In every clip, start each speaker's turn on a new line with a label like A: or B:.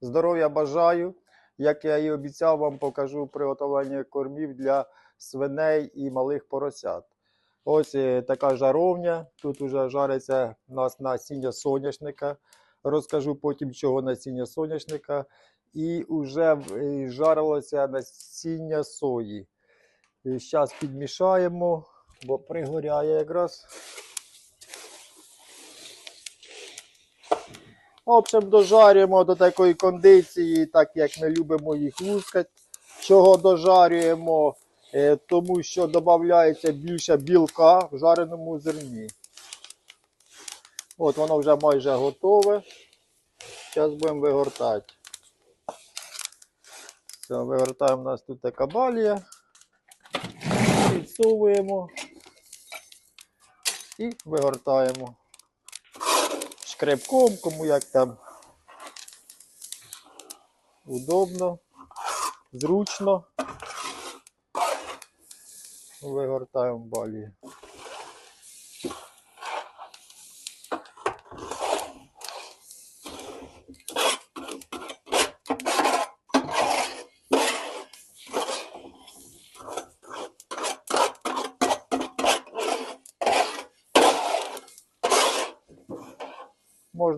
A: Здоров'я бажаю. Як я і обіцяв, вам покажу приготування кормів для свиней і малих поросят. Ось е, така жаровня. Тут вже жариться у нас насіння соняшника. Розкажу потім, чого насіння соняшника. І вже е, жарилося насіння сої. Зараз підмішаємо, бо пригоряє якраз. В общем, дожарюємо до такої кондиції, так як ми любимо їх лускати. Чого дожарюємо? Е, Тому що додається більше білка в жареному зерні. От воно вже майже готове. Зараз будемо вигортати. Все, вигортаємо у нас тут така балія. Підсовуємо і вигортаємо шкребком, кому як там удобно, зручно. Вигортаємо балію.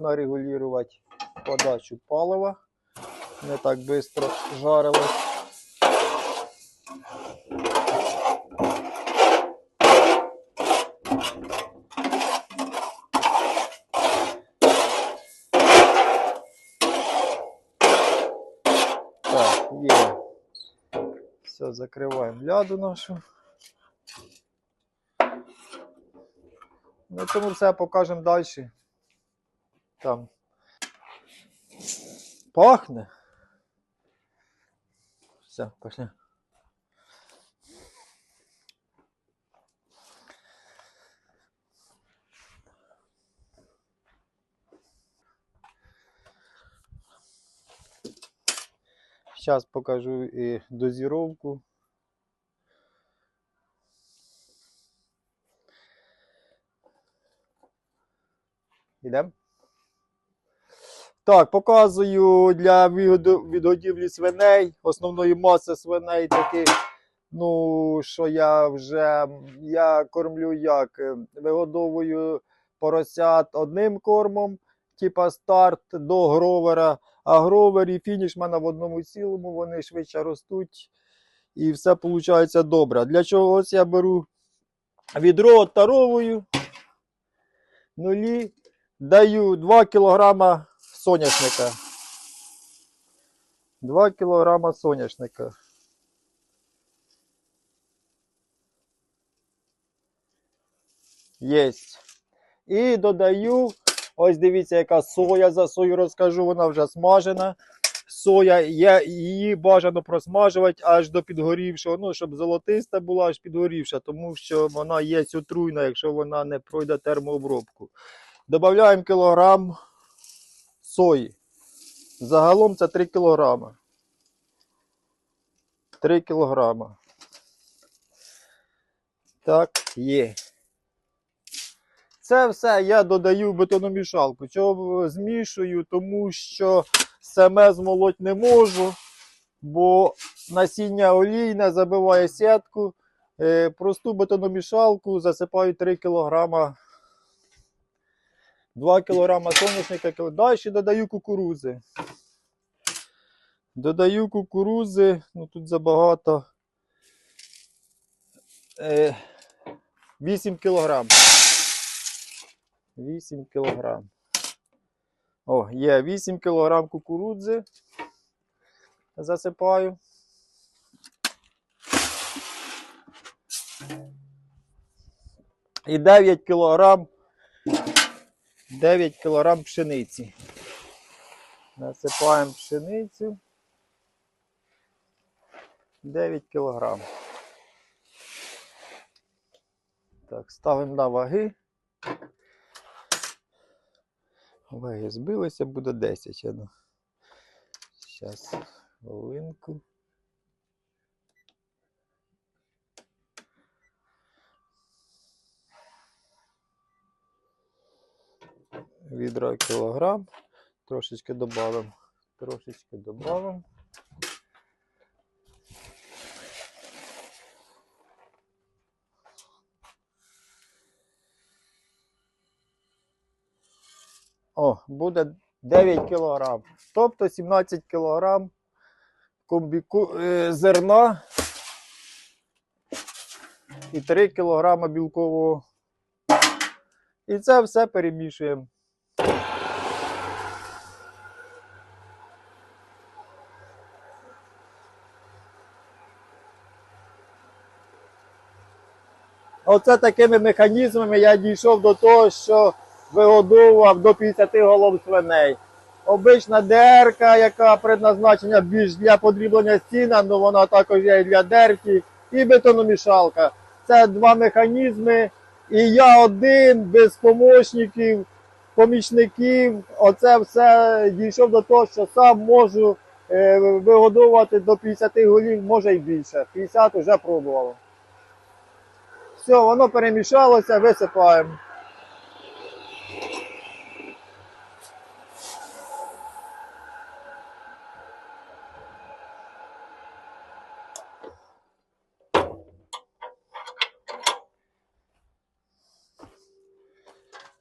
A: Можна регулювати подачу палива. Не так швидко жарилось. Так, є. Все, закриваємо ляду нашу. Ну, тому все покажемо далі. Там. Пахне. Все, пошли. Сейчас покажу и дозировку. Ідемо. Так, показую для відгодівлі свиней, основної маси свиней таки, ну, що я вже я кормлю як е, вигодовую поросят одним кормом, типа старт до гровера, а гровер і фініш в мене в одному цілому, вони швидше ростуть і все виходить добре. Для чого ось я беру відро таровую, нулі, даю 2 кілограма соняшника. 2 кілограма соняшника. Єсть. І додаю, ось дивіться, яка соя за сою розкажу, вона вже смажена. Соя, я, її бажано просмажувати аж до підгорівшого, ну, щоб золотиста була, аж підгорівша, тому що вона є отруйна, якщо вона не пройде термообробку. Додаємо кілограм сої. Загалом це 3 кілограма. 3 кілограма. Так, є. Це все я додаю в бетономішалку. Чого змішую, тому що саме змолоть не можу, бо насіння олійне забиває сітку. Е, Просту бетономішалку засипаю 3 кілограма 2 кг соняшника. Далі додаю кукурузи. Додаю кукурузи, ну тут забагато. Е, 8 кг. 8 кг. О, є 8 кг кукурудзи. Засипаю. І 9 кілограм 9 кг пшениці. Насипаємо пшеницю. 9 кг. Так, ставимо на ваги. Ваги збилися, буде 10. Зараз хвилинку. Відра кілограм. Трошечки додамо Трошечки додамо. О, буде 9 кг. Тобто 17 кг комбіку... е, зерна і 3 кг білкового. І це все перемішуємо. Оце такими механізмами я дійшов до того, що вигодовував до 50 голов свиней. Обична ДРК, яка предназначена більш для подріблення стіна, але вона також є і для дерки, і бетономішалка. Це два механізми. І я один без помічників, помічників. Оце все дійшов до того, що сам можу е, вигодовувати до 50 голів, може й більше. 50 вже пробувало. Все, воно перемішалося, висипаємо.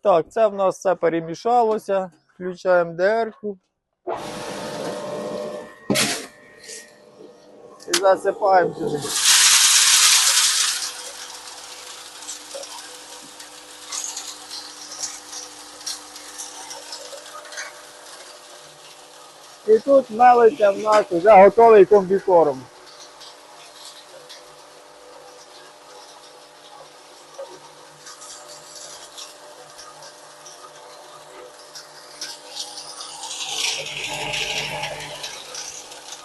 A: Так, це в нас все перемішалося. Включаємо дерку. І засипаємо сюди. І тут мелиться в нас вже готовий комбікорм.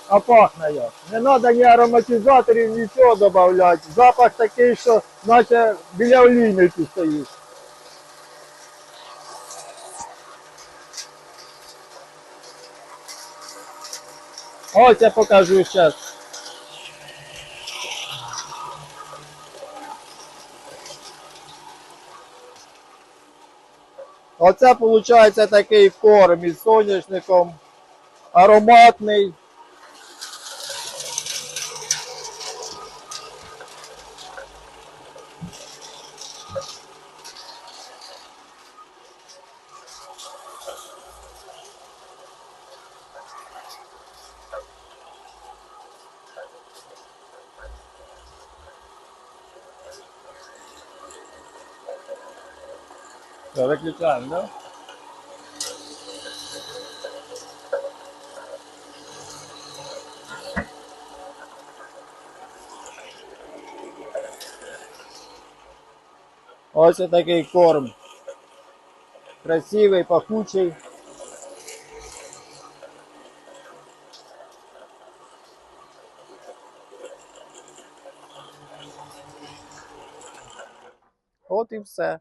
A: А пахне як. Не треба ні ароматизаторів, нічого додавати. Запах такий, що наче біля олійниці стоїть. Ось я покажу зараз. Оце виходить такий корм із соняшником, ароматний. Да? Ось такий корм. Красивий, пахучий. От і все.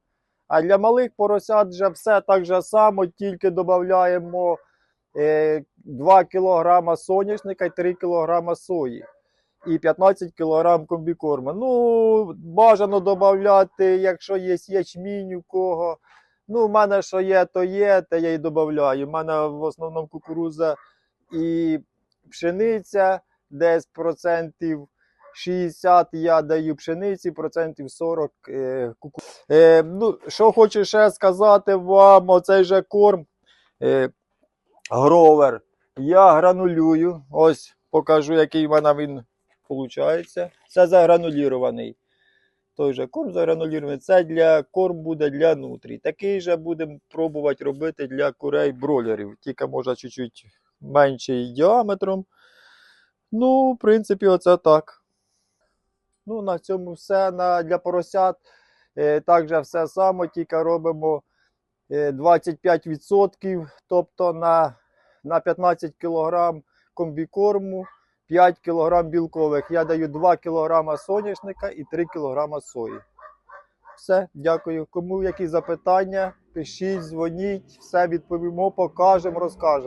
A: А для малих поросят вже все так же само, тільки додаємо е, 2 кг соняшника і 3 кг сої. І 15 кг комбікорму. Ну, бажано додати, якщо є ячмінь у кого. Ну, в мене що є, то є, те я і додаю. У мене в основному кукуруза і пшениця, десь процентів 60 я даю пшениці, процентів 40 е, кукурудзи. Е, ну, що хочу ще сказати вам, оцей же корм е, гровер. Я гранулюю. Ось покажу, який в мене він виходить. Це загранулірований. Той же корм загранулірований. Це для корм буде для нутрій. Такий же будемо пробувати робити для курей бройлерів. Тільки може чуть-чуть менший діаметром. Ну, в принципі, оце так. Ну, на цьому все. На, для поросят е, також все саме, тільки робимо е, 25%, тобто на, на 15 кг комбікорму, 5 кг білкових. Я даю 2 кг соняшника і 3 кг сої. Все, дякую. Кому які запитання, пишіть, дзвоніть, все відповімо, покажемо, розкажемо.